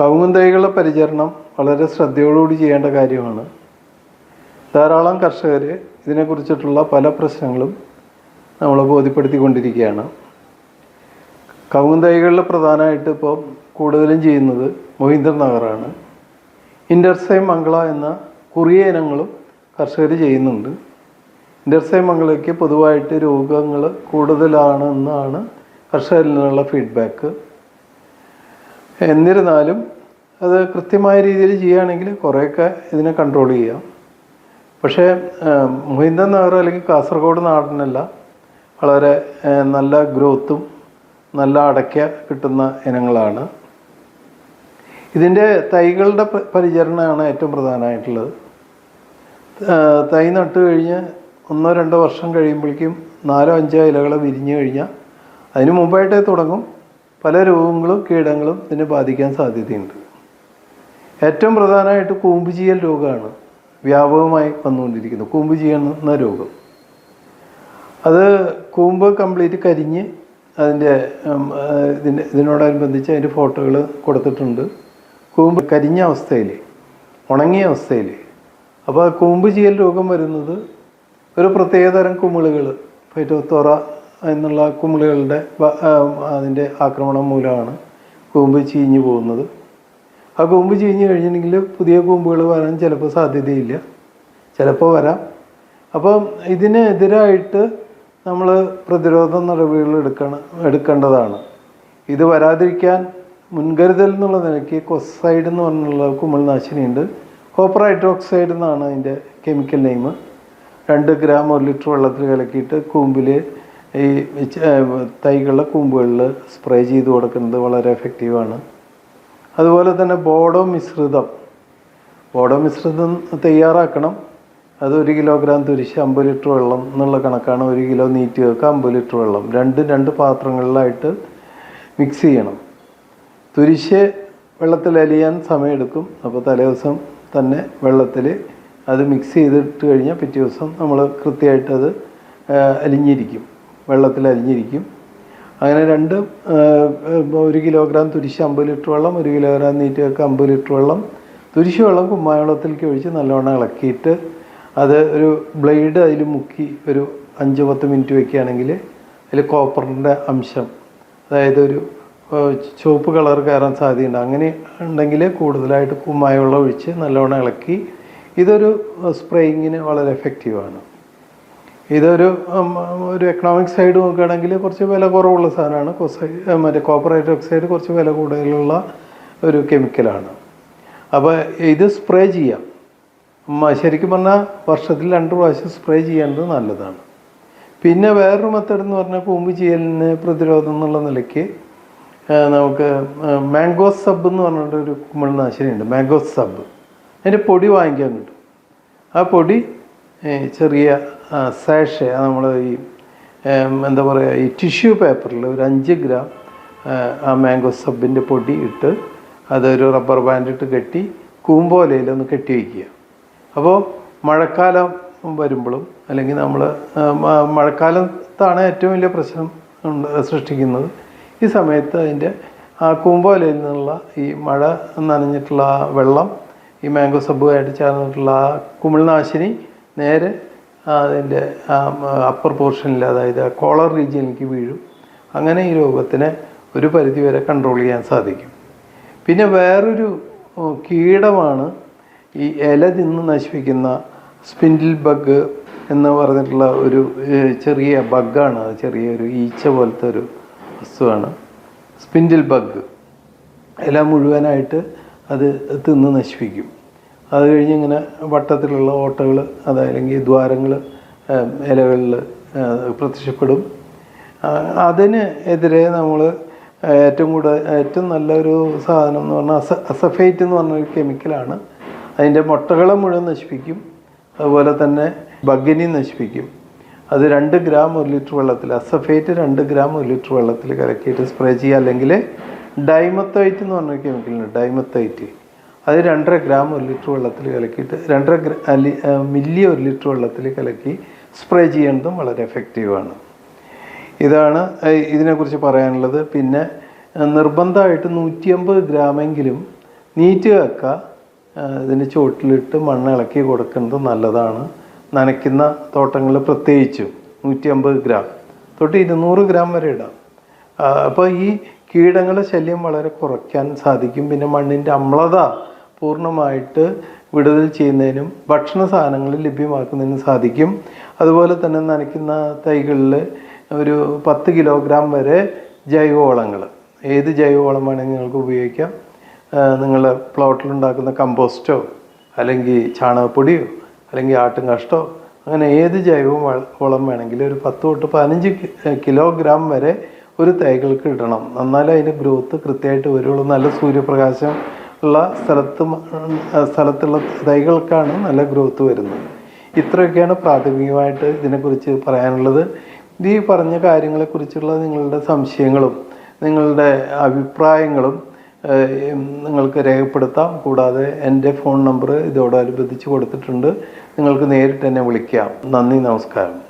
കവുങ്ങും തൈകളുടെ പരിചരണം വളരെ ശ്രദ്ധയോടുകൂടി ചെയ്യേണ്ട കാര്യമാണ്. ധാരാളം കർഷകർ ഇതിനെക്കുറിച്ചിട്ടുള്ള പല പ്രശ്നങ്ങളും നമ്മൾ ബോധ്യപ്പെടുത്തിക്കൊണ്ടിരിക്കുകയാണ്. കവുങ്ങും തൈകളിൽ പ്രധാനമായിട്ട് ഇപ്പോൾ കൂടുതലും ചെയ്യുന്നത് മൊഹീന്ദർ നഗറാണ്. ഇൻഡർസൈ മംഗള എന്ന കുറിയ ഇനങ്ങളും കർഷകർ ചെയ്യുന്നുണ്ട്. ഇൻഡർസൈ മംഗളയ്ക്ക് പൊതുവായിട്ട് രോഗങ്ങൾ കൂടുതലാണെന്നാണ് കർഷകരിൽ നിന്നുള്ള ഫീഡ്ബാക്ക് എന്നിരുന്നാലും അത് കൃത്യമായ രീതിയിൽ ചെയ്യുകയാണെങ്കിൽ കുറേയൊക്കെ ഇതിനെ കൺട്രോൾ ചെയ്യാം. പക്ഷേ മൊഹിന്ദൻ നഗർ അല്ലെങ്കിൽ കാസർഗോഡ് നാടിനല്ല വളരെ നല്ല ഗ്രോത്തും നല്ല അടയ്ക്ക കിട്ടുന്ന ഇനങ്ങളാണ്. ഇതിന്റെ തൈകളുടെ പരിചരണമാണ് ഏറ്റവും പ്രധാനമായിട്ടുള്ളത്. തൈ നട്ട് കഴിഞ്ഞ് ഒന്നോ രണ്ടോ വർഷം കഴിയുമ്പോഴേക്കും നാലോ അഞ്ചോ ഇലകൾ വിരിഞ്ഞു കഴിഞ്ഞാൽ അതിന് മുമ്പായിട്ടേ തുടങ്ങും. പല രോഗങ്ങളും കീടങ്ങളും ഇതിനെ ബാധിക്കാൻ സാധ്യതയുണ്ട്. ഏറ്റവും പ്രധാനമായിട്ട് കൂമ്പ് രോഗമാണ് വ്യാപകമായി വന്നുകൊണ്ടിരിക്കുന്നത്. കൂമ്പ് എന്ന രോഗം. അത് കൂമ്പ് കംപ്ലീറ്റ് കരിഞ്ഞ് അതിന്റെ ഇതിന്റെ ഇതിനോടനുബന്ധിച്ച് അതിന്റെ ഫോട്ടോകൾ കൊടുത്തിട്ടുണ്ട്. കൂമ്പ് കരിഞ്ഞ അവസ്ഥയിൽ ഉണങ്ങിയ അവസ്ഥയിൽ അപ്പോൾ കൂമ്പ് രോഗം വരുന്നത് ഒരു പ്രത്യേകതരം കുമിളുകൾ ഫൈറ്റോത്തോറ എന്നുള്ള കുമിളുകളുടെ അതിന്റെ ആക്രമണം മൂലമാണ് കൂമ്പ് ചീഞ്ഞു പോകുന്നത്. ആ കൂമ്പ് ചീഞ്ഞു കഴിഞ്ഞിട്ടുണ്ടെങ്കിൽ പുതിയ കൂമ്പുകൾ വരാൻ ചിലപ്പോൾ സാധ്യതയില്ല. ചിലപ്പോൾ വരാം. അപ്പം ഇതിനെതിരായിട്ട് നമ്മൾ പ്രതിരോധ നടപടികൾ എടുക്കണം എടുക്കേണ്ടതാണ്. ഇത് വരാതിരിക്കാൻ മുൻകരുതൽ എന്നുള്ള നിലയ്ക്ക് കൊസൈഡ് എന്ന് പറഞ്ഞുള്ള കുമിൾനാശിനിയുണ്ട് കോപ്പർ ഹൈഡ്രോക്സൈഡ് എന്നാണ് അതിന്റെ കെമിക്കൽ നെയിം. രണ്ട് ഗ്രാം ഒരു ലിറ്റർ വെള്ളത്തിൽ കലക്കിയിട്ട് കൂമ്പിൽ ഈ തൈകളുടെ കൂമ്പുകളിൽ സ്പ്രേ ചെയ്ത് കൊടുക്കുന്നത് വളരെ എഫക്റ്റീവാണ് അതുപോലെ തന്നെ ബോഡോ മിശ്രിതം. ബോഡോ മിശ്രിതം തയ്യാറാക്കണം. അത് ഒരു കിലോഗ്രാം തുരിശ് അമ്പത് ലിറ്റർ വെള്ളം എന്നുള്ള കണക്കാണ്. ഒരു കിലോ നീറ്റ് വെക്കുക അമ്പത് ലിറ്റർ വെള്ളം. രണ്ട് രണ്ട് പാത്രങ്ങളിലായിട്ട് മിക്സ് ചെയ്യണം. തുരിശ് വെള്ളത്തിൽ അലിയാൻ സമയമെടുക്കും. അപ്പോൾ തലേദിവസം തന്നെ വെള്ളത്തിൽ അത് മിക്സ് ചെയ്തിട്ട് കഴിഞ്ഞാൽ പിറ്റേ ദിവസം നമ്മൾ കൃത്യമായിട്ടത് അലിഞ്ഞിരിക്കും. വെള്ളത്തിൽ അലിഞ്ഞിരിക്കും അങ്ങനെ രണ്ട് ഒരു കിലോഗ്രാം തുരിശ് അമ്പത് ലിറ്റർ വെള്ളം ഒരു കിലോഗ്രാം നീറ്റൊക്കെ അമ്പത് ലിറ്റർ വെള്ളം. തുരിശ് വെള്ളം കുമ്മായവെള്ളത്തിലേക്ക് ഒഴിച്ച് നല്ലവണ്ണം ഇളക്കിയിട്ട് അത് ഒരു ബ്ലേഡ് അതിൽ മുക്കി ഒരു അഞ്ച് പത്ത് മിനിറ്റ് വെക്കുകയാണെങ്കിൽ അതിൽ കോപ്പറിന്റെ അംശം അതായത് ഒരു ചുവപ്പ് കളർ കയറാൻ സാധ്യതയുണ്ട്. അങ്ങനെ ഉണ്ടെങ്കിൽ കൂടുതലായിട്ട് കുമ്മായ വെള്ളം ഒഴിച്ച് നല്ലവണ്ണം ഇളക്കി. ഇതൊരു സ്പ്രേയിങ്ങിന് വളരെ എഫക്റ്റീവാണ് ഇതൊരു ഒരു എക്കണോമിക് സൈഡ് നോക്കുകയാണെങ്കിൽ കുറച്ച് വില കുറവുള്ള സാധനമാണ്. കൊസൈ മറ്റേ കോപ്പർ ഹൈഡ്രോക്സൈഡ് കുറച്ച് വില കൂടുതലുള്ള ഒരു കെമിക്കലാണ് അപ്പോൾ ഇത് സ്പ്രേ ചെയ്യാം. ശരിക്കും പറഞ്ഞാൽ വർഷത്തിൽ രണ്ട് പ്രാവശ്യം സ്പ്രേ ചെയ്യേണ്ടത് നല്ലതാണ്. പിന്നെ വേറൊരു മെത്തേഡ് എന്ന് പറഞ്ഞാൽ കൂമ്പ് ചെയ്യലിന് പ്രതിരോധം എന്നുള്ള നിലയ്ക്ക് നമുക്ക് മാംഗോ സബ് എന്ന് പറഞ്ഞിട്ടൊരു ഒരു കുമിൾനാശിനിയുണ്ട് മാംഗോ സബ് അതിന്റെ പൊടി വാങ്ങിക്കാൻ കിട്ടും. ആ പൊടി ചെറിയ സാഷെ നമ്മൾ ഈ എന്താ പറയുക ഈ ടിഷ്യൂ പേപ്പറിൽ ഒരു അഞ്ച് ഗ്രാം ആ, മാംഗോ സബിന്റെ പൊടി ഇട്ട് അതൊരു റബ്ബർ ബാൻഡ് ഇട്ട് കെട്ടി കൂമ്പോലയിലൊന്ന് കെട്ടി വയ്ക്കുക അപ്പോൾ മഴക്കാലം വരുമ്പോഴും അല്ലെങ്കിൽ നമ്മൾ മഴക്കാലത്താണ് ഏറ്റവും വലിയ പ്രശ്നം സൃഷ്ടിക്കുന്നത്. ഈ സമയത്ത് അതിന്റെ ആ കൂമ്പോലയിൽ നിന്നുള്ള ഈ മഴ നനഞ്ഞിട്ടുള്ള ആ വെള്ളം ഈ മാംഗോ സബ്ബുമായിട്ട് ചേർന്നിട്ടുള്ള ആ കുമിൾനാശിനി നേരെ അതിന്റെ അപ്പർ പോർഷനിൽ അതായത് കോളർ റീജിയനിലേക്ക് വീഴും. അങ്ങനെ ഈ രോഗത്തിനെ ഒരു പരിധിവരെ കൺട്രോൾ ചെയ്യാൻ സാധിക്കും. പിന്നെ വേറൊരു കീടമാണ് ഈ ഇല തിന്ന് നശിപ്പിക്കുന്ന സ്പിൻഡിൽ ബഗ് എന്ന് പറഞ്ഞിട്ടുള്ള ഒരു ചെറിയ ബഗ്ഗാണ് ചെറിയൊരു ഈച്ച പോലത്തെ ഒരു വസ്തുവാണ്. സ്പിൻഡിൽ ബഗ് ഇല മുഴുവനായിട്ട് അത് തിന്ന് നശിപ്പിക്കും. അത് കഴിഞ്ഞ് ഇങ്ങനെ വട്ടത്തിലുള്ള ഓട്ടകൾ അതല്ലെങ്കിൽ ദ്വാരങ്ങൾ ഇലകളിൽ പ്രത്യക്ഷപ്പെടും. അതിന് എതിരെ നമ്മൾ ഏറ്റവും കൂടുതൽ ഏറ്റവും നല്ലൊരു സാധനം എന്ന് പറഞ്ഞാൽ അസ അസഫൈറ്റ് എന്ന് പറഞ്ഞൊരു കെമിക്കലാണ് അതിന്റെ മുട്ടകളെ മുഴുവൻ നശിപ്പിക്കും. അതുപോലെ തന്നെ ബഗിനി നശിപ്പിക്കും. അത് രണ്ട് ഗ്രാം ഒരു ലിറ്റർ വെള്ളത്തിൽ അസഫേറ്റ് രണ്ട് ഗ്രാം ഒരു ലിറ്റർ വെള്ളത്തിൽ കലക്കിയിട്ട് സ്പ്രേ ചെയ്യുക. അല്ലെങ്കിൽ ഡൈമത്തൈറ്റ് എന്ന് പറഞ്ഞൊരു കെമിക്കലുണ്ട് ഡൈമത്തൈറ്റ്. അത് രണ്ടര ഗ്രാം ഒരു ലിറ്റർ വെള്ളത്തിൽ കലക്കിയിട്ട് രണ്ടര മില്ലി ഒരു ലിറ്റർ വെള്ളത്തിൽ കലക്കി സ്പ്രേ ചെയ്യേണ്ടതും വളരെ എഫക്റ്റീവാണ് ഇതാണ് ഇതിനെക്കുറിച്ച് പറയാനുള്ളത്. പിന്നെ നിർബന്ധമായിട്ട് നൂറ്റി അമ്പത് ഗ്രാമെങ്കിലും നീറ്റ് കക്ക ഇതിന്റെ ചുവട്ടിലിട്ട് മണ്ണ് ഇളക്കി കൊടുക്കുന്നത് നല്ലതാണ്. നനയ്ക്കുന്ന തോട്ടങ്ങൾ പ്രത്യേകിച്ചും നൂറ്റി അമ്പത് ഗ്രാം. തൊട്ട് ഇരുന്നൂറ് ഗ്രാം വരെ ഇടാം. അപ്പോൾ ഈ കീടങ്ങളുടെ ശല്യം വളരെ കുറയ്ക്കാൻ സാധിക്കും. പിന്നെ മണ്ണിന്റെ അമ്ലത പൂർണമായിട്ട് വിടുതൽ ചെയ്യുന്നതിനും ഭക്ഷണ സാധനങ്ങൾ ലഭ്യമാക്കുന്നതിനും സാധിക്കും. അതുപോലെ തന്നെ നനയ്ക്കുന്ന തൈകളിൽ ഒരു പത്ത് കിലോഗ്രാം വരെ ജൈവവളങ്ങൾ ഏത് ജൈവവളം വേണമെങ്കിൽ നിങ്ങൾക്ക് ഉപയോഗിക്കാം? നിങ്ങൾ പ്ലോട്ടിലുണ്ടാക്കുന്ന കമ്പോസ്റ്റോ അല്ലെങ്കിൽ ചാണകപ്പൊടിയോ അല്ലെങ്കിൽ ആട്ടും കഷ്ടോ അങ്ങനെ ഏത് ജൈവ വളം വേണമെങ്കിലും ഒരു പത്ത് തൊട്ട് പതിനഞ്ച് കിലോഗ്രാം വരെ ഒരു തൈകൾക്ക് ഇടണം. എന്നാലേ അതിന്റെ ഗ്രോത്ത് കൃത്യമായിട്ട് വരുള്ളൂ. നല്ല സൂര്യപ്രകാശം ഉള്ള സ്ഥലത്ത് സ്ഥലത്തുള്ള തൈകൾക്കാണ് നല്ല ഗ്രോത്ത് വരുന്നത്. ഇത്രയൊക്കെയാണ് പ്രാഥമികമായിട്ട് ഇതിനെക്കുറിച്ച് പറയാനുള്ളത്. ഈ പറഞ്ഞ കാര്യങ്ങളെക്കുറിച്ചുള്ള നിങ്ങളുടെ സംശയങ്ങളും നിങ്ങളുടെ അഭിപ്രായങ്ങളും നിങ്ങൾക്ക് രേഖപ്പെടുത്താം. കൂടാതെ എന്റെ ഫോൺ നമ്പർ ഇതോടനുബന്ധിച്ച് കൊടുത്തിട്ടുണ്ട്. നിങ്ങൾക്ക് നേരിട്ട് എന്നെ വിളിക്കാം. നന്ദി നമസ്കാരം.